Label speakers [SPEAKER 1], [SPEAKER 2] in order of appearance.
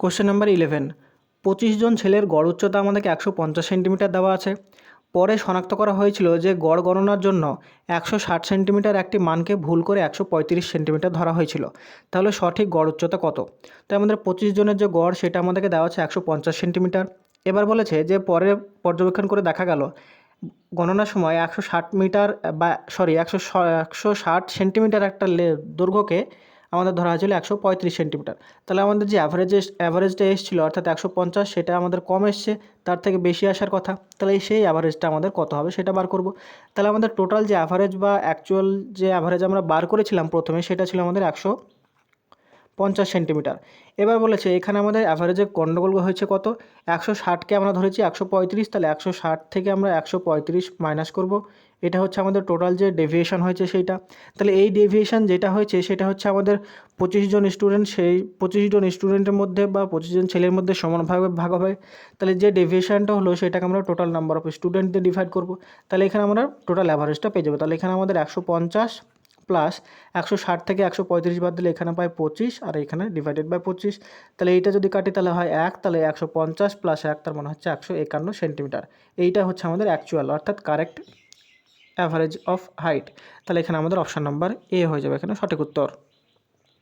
[SPEAKER 1] Question number eleven পঁচিশ জন ছেলের গড় উচ্চতা আমাদেরকে একশো পঞ্চাশ সেন্টিমিটার দেওয়া আছে। পরে শনাক্ত করা হয়েছিল যে গড় গণনার জন্য একশো ষাট সেন্টিমিটার একটি মানকে ভুল করে একশো পঁয়ত্রিশ সেন্টিমিটার ধরা হয়েছিল। তাহলে সঠিক গড় উচ্চতা কত? তাই আমাদের পঁচিশ জনের যে গড় সেটা আমাদেরকে দেওয়া আছে একশো পঞ্চাশ সেন্টিমিটার এবার বলেছে যে পরে পর্যবেক্ষণ করে দেখা গেল, গণনার সময় একশো ষাট মিটার বা সরি একশো একশো ষাট সেন্টিমিটার একটা দৈর্ঘ্যকে আমাদের ধরা হয়েছিল একশো পঁয়ত্রিশ সেন্টিমিটার। তাহলে আমাদের যে অ্যাভারেজ অ্যাভারেজটা এসেছিল, অর্থাৎ একশো পঞ্চাশ, সেটা আমাদের কম এসছে, তার থেকে বেশি আসার কথা, তাহলে সেই অ্যাভারেজটা আমাদের কত হবে সেটা বার করব। তাহলে আমাদের টোটাল যে অ্যাভারেজ বা অ্যাকচুয়াল যে অ্যাভারেজ আমরা বার করেছিলাম প্রথমে, সেটা ছিল আমাদের একশো পঞ্চাশ সেন্টিমিটার। এবার বলেছে, এখানে আমাদের অ্যাভারেজে গণ্ডগোল হয়েছে কত? একশো ষাটকে আমরা ধরেছি একশো পঁয়ত্রিশ, তাহলে একশো ষাট থেকে আমরা একশো পঁয়ত্রিশ মাইনাস করব। এটা হচ্ছে আমাদের টোটাল যে ডেভিয়েশন হয়েছে সেইটা। তাহলে এই ডেভিয়েশন যেটা হয়েছে, সেটা হচ্ছে আমাদের পঁচিশ জন স্টুডেন্ট সেই পঁচিশ জন স্টুডেন্টের মধ্যে বা পঁচিশ জন ছেলের মধ্যে সমানভাবে ভাগ হবে। তাহলে যে ডেভিয়েশনটা হলো, সেটাকে আমরা টোটাল নাম্বার অফ স্টুডেন্টদের ডিভাইড করব। তাহলে এখানে আমরা টোটাল অ্যাভারেজটা পেয়ে যাব। তাহলে এখানে আমাদের একশো পঞ্চাশ প্লাস একশো ষাট থেকে একশো পঁয়ত্রিশ বাদ দিলে এখানে পাই পঁচিশ আর এখানে ডিভাইডেড বাই পঁচিশ। তাহলে এইটা যদি কাটি তাহলে হয় এক, তাহলে একশো পঞ্চাশ প্লাস এক, তার মানে হচ্ছে একশো একান্ন সেন্টিমিটার এইটা হচ্ছে আমাদের অ্যাকচুয়াল অর্থাৎ কারেক্ট অ্যাভারেজ অফ হাইট তাহলে এখানে আমাদের অপশান নাম্বার এ হয়ে যাবে এখানে সঠিক উত্তর।